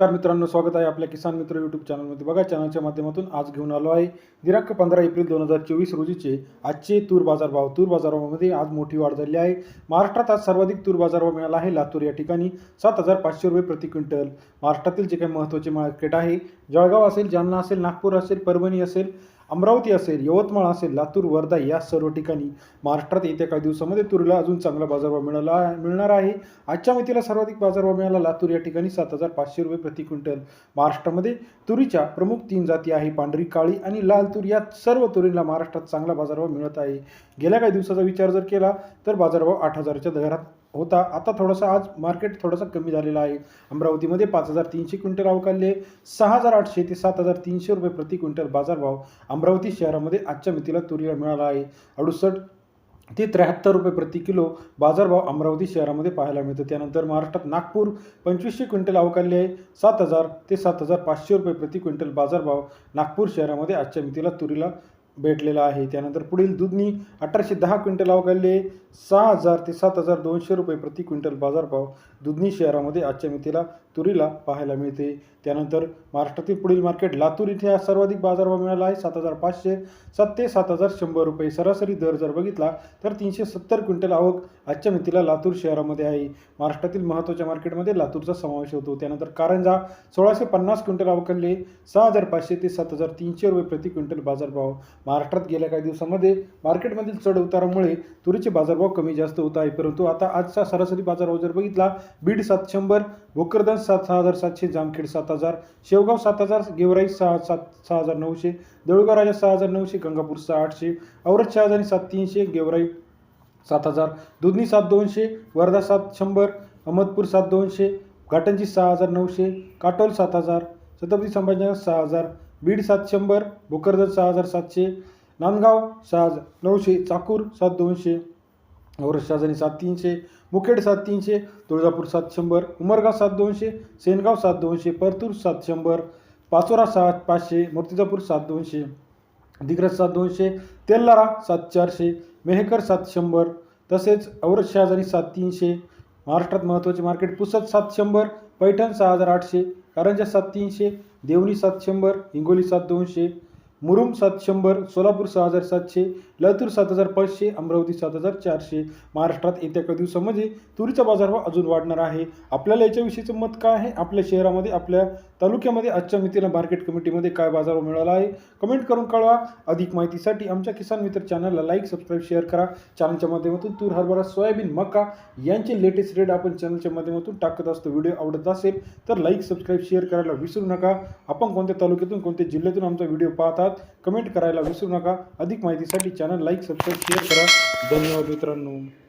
नमस्कार मित्रांनो स्वागत आहे आपल्या किसान मित्र यूट्यूब चॅनलमध्ये बघा चॅनलच्या माध्यमातून आज घेऊन आलो आहे. दिनांक पंधरा एप्रिल दोन हजार चोवीस रोजीचे आजचे तूर बाजारभाव तूर बाजारभावामध्ये आज मोठी वाढ झाली आहे. महाराष्ट्रात आज सर्वाधिक तूर बाजारभाव मिळाला आहे. लातूर या ठिकाणी सात हजार पाचशे रुपये प्रति क्विंटल. महाराष्ट्रातील जे काही महत्त्वाचे मार्केट आहे जळगाव असेल जालना असेल नागपूर असेल परभणी असेल अमरावती असेल यवतमाळ असेल लातूर वर्धा या सर्व ठिकाणी महाराष्ट्रात येत्या काही दिवसामध्ये तुरीला अजून चांगला बाजारभाव मिळाला मिळणार आहे. आजच्या मितीला सर्वाधिक बाजारभाव मिळाला लातूर या ठिकाणी सात हजार पाचशे रुपये प्रति क्विंटल. महाराष्ट्रामध्ये तुरीच्या प्रमुख तीन जाती आहे पांढरी काळी आणि लाल तूर. या सर्व तुरींना महाराष्ट्रात चांगला बाजारभाव मिळत आहे. गेल्या काही दिवसाचा विचार जर केला तर बाजारभाव आठ हजारच्या दरात होता. आता थोडासा आज मार्केट थोडासा कमी झालेला आहे. अमरावतीमध्ये पाच हजार तीनशे क्विंटल अवकालले सहा हजार आठशे ते सात हजार तीनशे रुपये प्रति क्विंटल बाजारभाव अमरावती शहरामध्ये आजच्या मितीला तुरीला मिळाला आहे. अडुसष्ट ते त्र्याहत्तर रुपये प्रति किलो बाजारभाव अमरावती शहरामध्ये पाहायला मिळतो. त्यानंतर महाराष्ट्रात नागपूर पंचवीसशे क्विंटल अवकालले आहे. सात हजार ते सात हजार पाचशे रुपये प्रति क्विंटल बाजारभाव नागपूर शहरामध्ये आजच्या मितीला तुरीला भेटलेला आहे. त्यानंतर पुढील दुधनी अठराशे दहा क्विंटल अवकालले सहा हजार ते सात हजार दोनशे रुपये प्रति क्विंटल बाजारभाव दुधनी शहरामध्ये आजच्या मितीला तुरीला पाहायला मिळते. त्यानंतर महाराष्ट्रातील पुढील मार्केट लातूर इथे हा सर्वाधिक बाजारभाव मिळाला आहे. सात हजार पाचशे सात ते सात हजार शंभर रुपये सरासरी दर जर बघितला तर तीनशे सत्तर क्विंटल आवक आजच्या मितीला लातूर शहरामध्ये आहे. महाराष्ट्रातील महत्त्वाच्या मार्केटमध्ये लातूरचा समावेश होतो. त्यानंतर कारंजा सोळाशे पन्नास क्विंटल अवकालले सहा हजार पाचशे ते सात हजार तीनशे रुपये प्रति क्विंटल बाजारभाव महाराष्ट्रात गेल्या काही दिवसामध्ये मार्केटमधील चढ उतारामुळे तुरीचे बाजारभाव कमी जास्त होत आहे. परंतु आता आजचा सरासरी बाजारभाव जर बघितला बीड सात शंभर भोकरदन सात सहा हजार सातशे जामखेड सात हजार शेवगाव सात हजार गेवराई सहा सात सहा हजार नऊशे देऊळगाव राजा सहा हजार नऊशे गंगापूर सहा आठशे औरत सहा हजार सात तीनशे गेवराई सात हजार दुधनी सात दोनशे वर्धा सात शंभर अहमदपूर सात दोनशे घाटंजी सहा हजार नऊशे काटोल सात हजार छत्रपती संभाजीनगर सहा हजार बीड सात शंभर भोकरदन सहा हजार सातशे नांदगाव सहा हजार नऊशे चाकूर सात दोनशे औरत सात तीनशे मुखेड सात तीनशे तुळजापूर सात शंभर उमरगाव सात दोनशे सेनगाव सात दोनशे परतूर सात शंभर पाचोरा सात पाचशे मूर्तिजापूर सात दोनशे दिग्रज सात दोनशे तेल्लारा सात चारशे मेहकर सात शंभर तसेच औरत शहाजानी सात तीनशे महाराष्ट्रात महत्त्वाचे मार्केट पुसद सात शंभर पैठण सहा हजार आठशे कारंजा सात तीनशे देवणी सात शंभर हिंगोली सात दोनशे मुरुम सात शंभर सोलापूर सहा हजार सातशे लातूर सात हजार पाचशे अमरावती सात हजार चारशे महाराष्ट्रात येत्या काही दिवसामध्ये तुरीचा बाजारभाव अजून वाढणार आहे. आपल्याला याच्याविषयीचं मत काय आहे? आपल्या शहरामध्ये आपल्या तालुक्यामध्ये आजच्या मितीला मार्केट कमिटीमध्ये काय बाजारभाव मिळाला आहे? कमेंट करून कळवा. अधिक माहितीसाठी आमच्या किसान मित्र चॅनलला लाईक सबस्क्राईब शेअर करा. चॅनलच्या माध्यमातून तूर हरभरा सोयाबीन मका यांचे लेटेस्ट रेट आपण चॅनलच्या माध्यमातून टाकत असतो. व्हिडिओ आवडत असेल तर लाईक सबस्क्राईब शेअर करायला विसरू नका. आपण कोणत्या तालुक्यातून कोणत्या जिल्ह्यातून आमचा व्हिडिओ पाहतात कमेंट करायला विसरू नका. अधिक माहितीसाठी channel channel like subscribe share करा. धन्यवाद मित्रांनो.